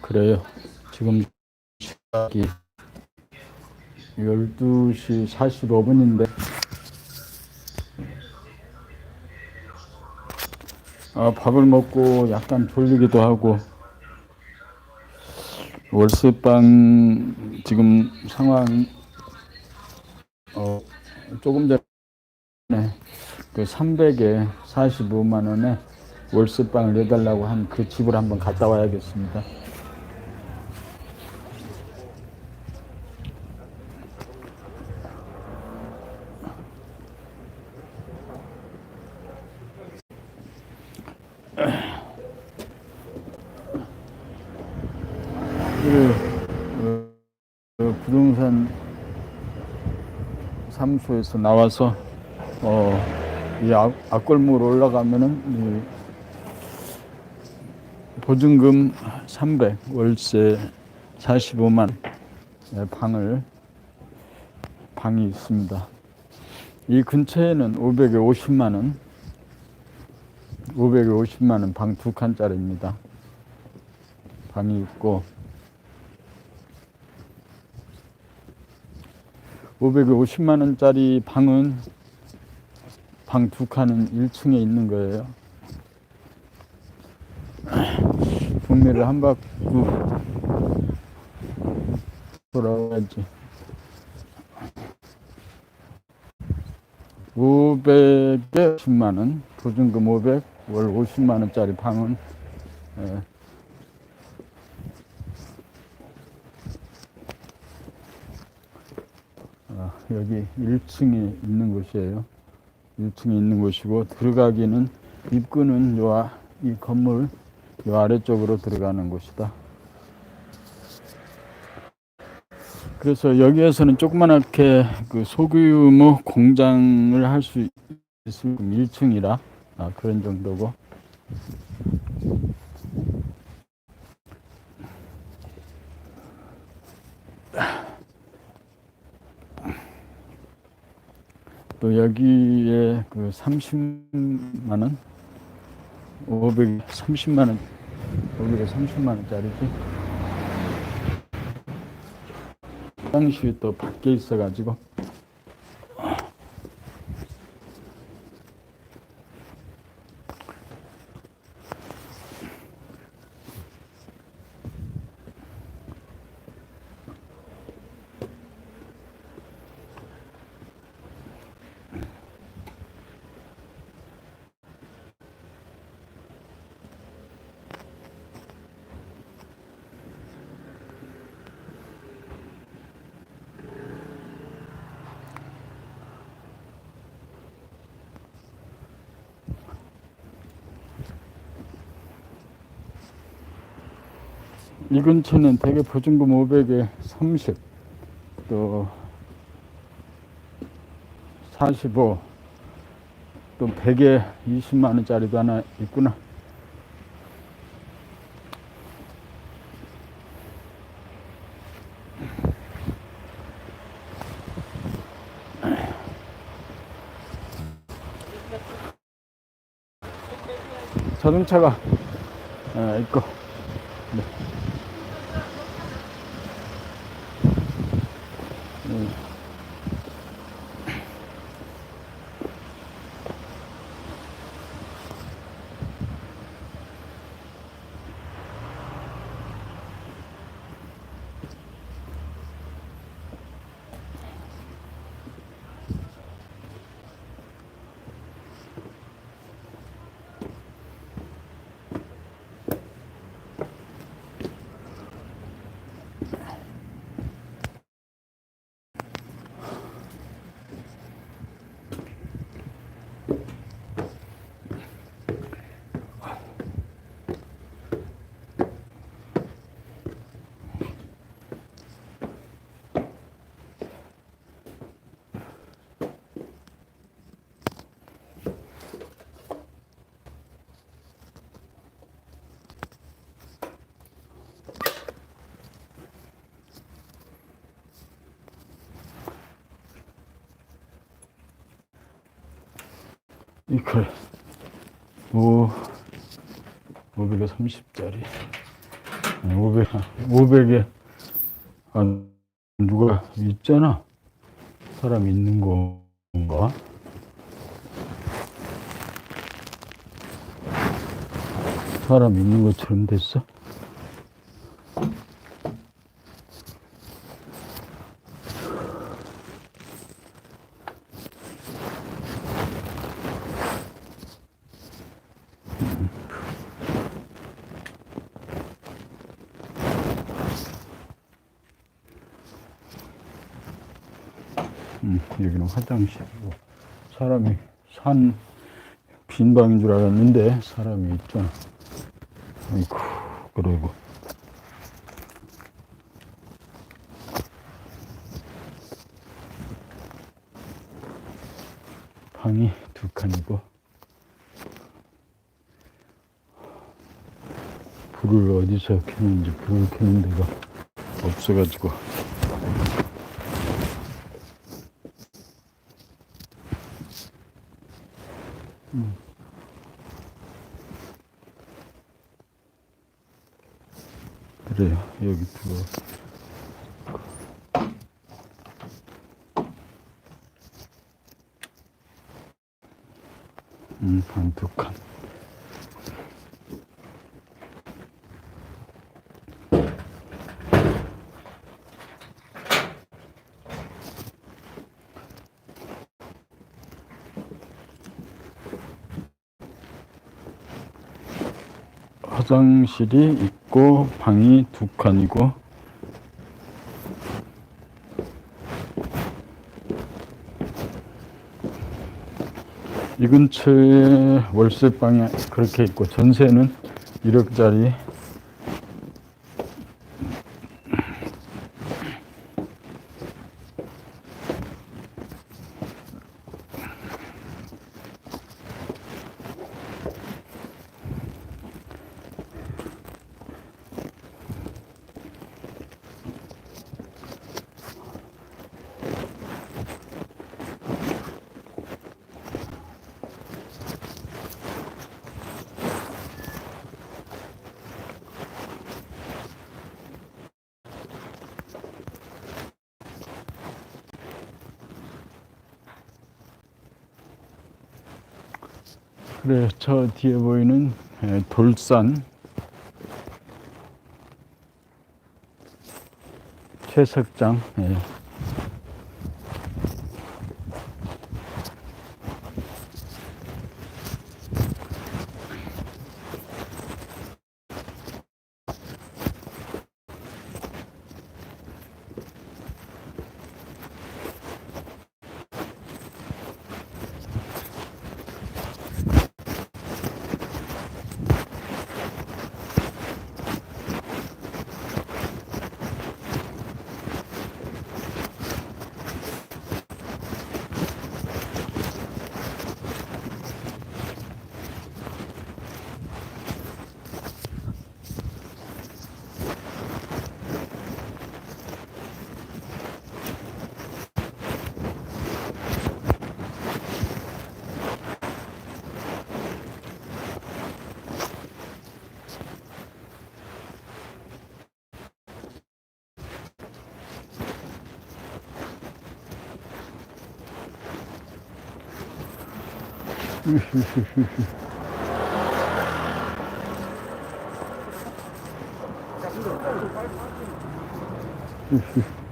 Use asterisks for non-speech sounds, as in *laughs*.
그래요. 지금 시각이 12시 45분인데 아, 밥을 먹고 약간 졸리기도 하고 월세방 지금 상황 어, 조금 전에 그 300에 45만 원에 월세방을 내달라고 한 그 집을 한번 갔다 와야겠습니다. 사무소에서 나와서 어, 이 앞, 앞골목으로 올라가면은 이 보증금 300, 월세 45만 의 방을 방이 있습니다. 이 근처에는 500에 50만 원, 500에 50만 원 방 두 칸짜리입니다. 방이 있고 550만 원짜리 방은 방 두 칸은 1층에 있는 거예요. 동네를 한 바퀴 돌아야지. 500에 10만 원, 보증금 500, 월 50만 원짜리 방은 예, 아, 여기 1층에 있는 곳이에요. 1층에 있는 곳이고 들어가기는 입구는 요, 아- 이 건물 요 아래쪽으로 들어가는 곳이다. 그래서 여기에서는 조그만하게 그 소규모 공장을 할 수 있을 1층이라 아, 그런 정도고 또 여기에 그 30만 원, 530만 원, 여기가 30만 원짜리지. 화장실이 또 밖에 있어가지고 이 근처는 대개 보증금 500에 30, 또 45, 또 100에 20만 원짜리도 하나 있구나. 자동차가 어, 있고 嗯。 이걸 5 530짜리 500, 500에, 아, 누가 있잖아. 사람 있는 건가? 사람 있는 것처럼 됐어? 음, 여기는 화장실이고. 사람이 산 빈방인 줄 알았는데 사람이 있잖아. 아이고 그러고. 방이 두 칸이고 불을 어디서 켜는지 불을 켜는 데가 없어가지고 그래요 여기 들어 음, 한두 칸. 화장실이 있고 방이 두 칸이고. 이 근처에 월세방이 그렇게 있고 전세는 1억짜리 그래 저 뒤에 보이는 에, 돌산. 채석장 Mm-hmm. *laughs*